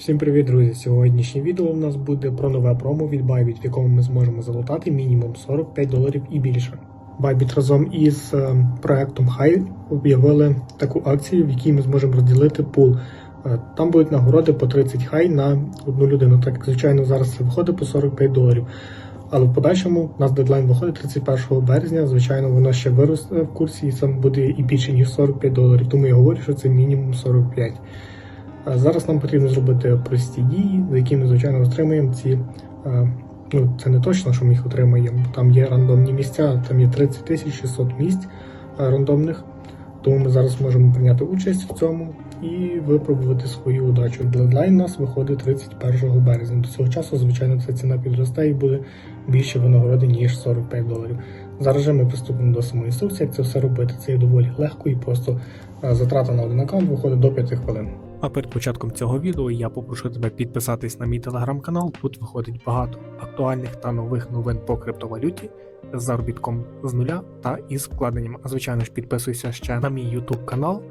Всім привіт, друзі! Сьогоднішнє відео у нас буде про нове промо від Bybit, в якому ми зможемо залутати мінімум 45 доларів і більше. Bybit разом із е, проектом High об'явили таку акцію, в якій ми зможемо розділити пул. Е, Там будуть нагороди по 30 хай на одну людину. Так звичайно зараз це виходить по 45 доларів. Але в подальшому у нас дедлайн виходить 31 березня. Звичайно, воно ще виросте в курсі і це буде і більше ніж 45 доларів. Тому я говорю, що це мінімум 45. Зараз нам потрібно зробити прості дії, за які ми, звичайно, отримаємо ці. е, Ну, це не точно, що ми їх отримаємо. Там є рандомні місця, там є 30 тисяч 600 місць е, рандомних. Тому ми зараз можемо прийняти участь в цьому і випробувати свою удачу. Дедлайн у нас виходить 31 березня. До цього часу, звичайно, ця ціна підросте і буде більше винагороди, ніж 45 доларів. Зараз же ми приступимо до самої інструкції, як це все робити. Це є доволі легко і просто Е, затрата на один аккаунт виходить до 5 хвилин. А перед початком цього відео я попрошу тебе підписатись на мій телеграм-канал. Тут виходить багато актуальних та нових новин по криптовалюті з заробітком з нуля та із вкладенням. А звичайно ж підписуйся ще на мій YouTube канал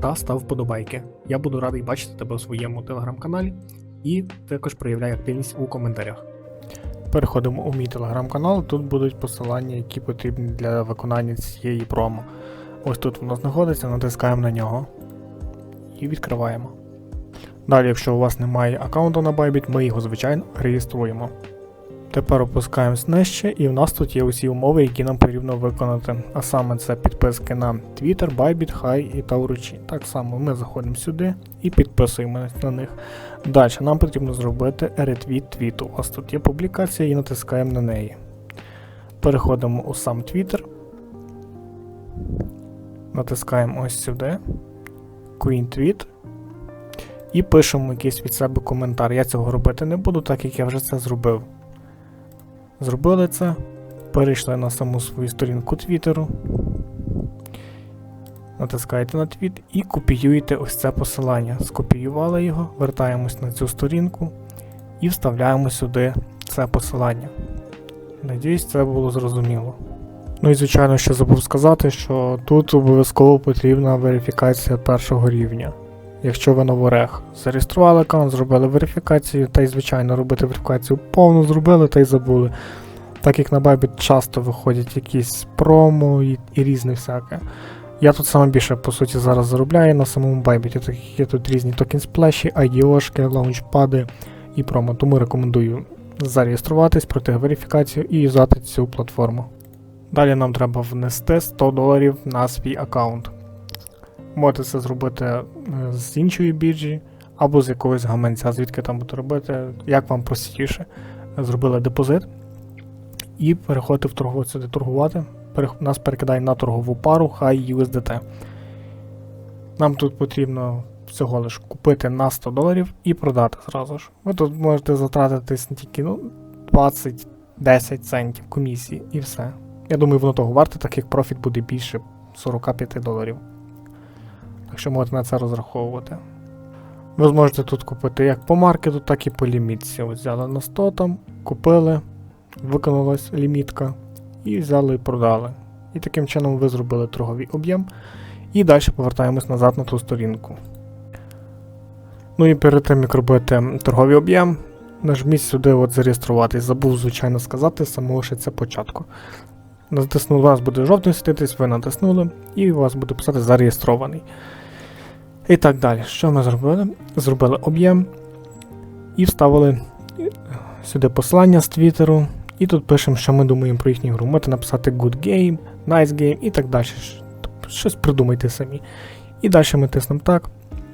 та став вподобайки. Я буду радий бачити тебе у своєму телеграм-каналі і також проявляй активність у коментарях. Переходимо у мій телеграм-канал. Тут будуть посилання, які потрібні для виконання цієї промо. Ось тут воно знаходиться, натискаємо на нього і відкриваємо. Далі, якщо у вас немає аккаунту на Bybit, ми його звичайно реєструємо. Тепер опускаємось нижче, і в нас тут є усі умови, які нам потрібно виконати. А саме це підписки на Twitter, Bybit, Hi і Tauruchi. Так само ми заходимо сюди і підписуємося на них. Далі нам потрібно зробити ретвіт твіту. У вас тут є публікація і натискаємо на неї. Переходимо у сам Twitter. Натискаємо ось сюди. Queen Tweet. І пишемо якийсь від себе коментар. Я цього робити не буду, так як я вже це зробив. Зробили це. Перейшли на саму свою сторінку Твіттеру. Натискаєте на твіт і копіюєте ось це посилання. Скопіювали його, вертаємось на цю сторінку і вставляємо сюди це посилання. Надіюсь, це було зрозуміло. Ну і звичайно, ще забув сказати, що тут обов'язково потрібна верифікація першого рівня. Якщо ви новорег зареєстрували аккаунт, зробили верифікацію, та й звичайно робити верифікацію повну зробили та й забули. Так як на Bybit часто виходять якісь промо і, і різне всяке. Я тут саме більше, по суті, зараз заробляю на самому Bybit, так як є тут різні токен сплеші, IDO-шки, лаунчпади і промо. Тому рекомендую зареєструватись, пройти верифікацію і юзати цю платформу. Далі нам треба внести 100 доларів на свій аккаунт. Можете це зробити е, з іншої біржі або з якогось гаманця, звідки там будете робити, як вам простіше. Зробили депозит і переходите в торгову сюди торгувати. Нас перекидає на торгову пару High USDT. Нам тут потрібно всього лиш купити на 100 доларів і продати зразу ж. Ви тут можете затратитись не тільки ну, 20-10 центів комісії і все. Я думаю, воно того варте, так як профіт буде більше 45 доларів. Так що можете на це розраховувати. Ви зможете тут купити як по маркету, так і по лімітці. Ось взяли на 100 там, купили, виконалась лімітка, і взяли і продали. І таким чином ви зробили торговий об'єм. І далі повертаємось назад на ту сторінку. Ну і перед тим, як робити торговий об'єм, нажміть сюди от зареєструватись. Забув, звичайно, сказати, саме лише це початку. Натиснули, у вас буде жовтий світитись, ви натиснули, і у вас буде писати зареєстрований. І так далі. Що ми зробили? Зробили об'єм і вставили сюди посилання з Твіттеру. І тут пишемо, що ми думаємо про їхню гру. Можете написати good game, nice game і так далі. Тобто Щось придумайте самі. І далі ми тиснемо так.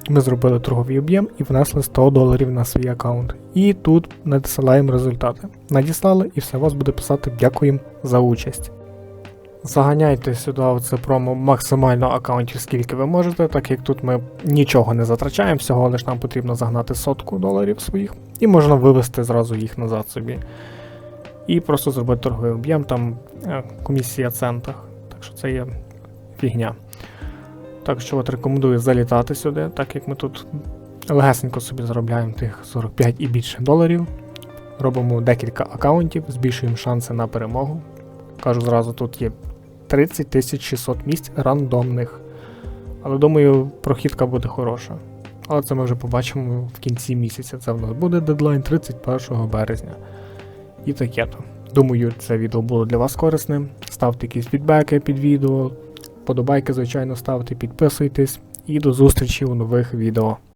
Ми зробили торговий об'єм і внесли 100 доларів на свій аккаунт. І тут надсилаємо результати. Надіслали і все, вас буде писати дякуємо за участь. Заганяйте сюди в це промо максимально аккаунтів, скільки ви можете, так як тут ми нічого не затрачаємо, всього лиш нам потрібно загнати сотку доларів своїх, і можна вивести зразу їх назад собі. І просто зробити торговий об'єм, там е, комісія центах. Так що це є фігня. Так що от рекомендую залітати сюди, так як ми тут легесенько собі заробляємо тих 45 і більше доларів. Робимо декілька аккаунтів, збільшуємо шанси на перемогу. Кажу зразу, тут є 30 600 місць рандомних. Але думаю, прохідка буде хороша. Але це ми вже побачимо в кінці місяця. Це в нас буде дедлайн 31 березня. І таке то. Думаю, це відео було для вас корисним. Ставте якісь фідбеки під відео, подобайки, звичайно, ставте, підписуйтесь і до зустрічі у нових відео.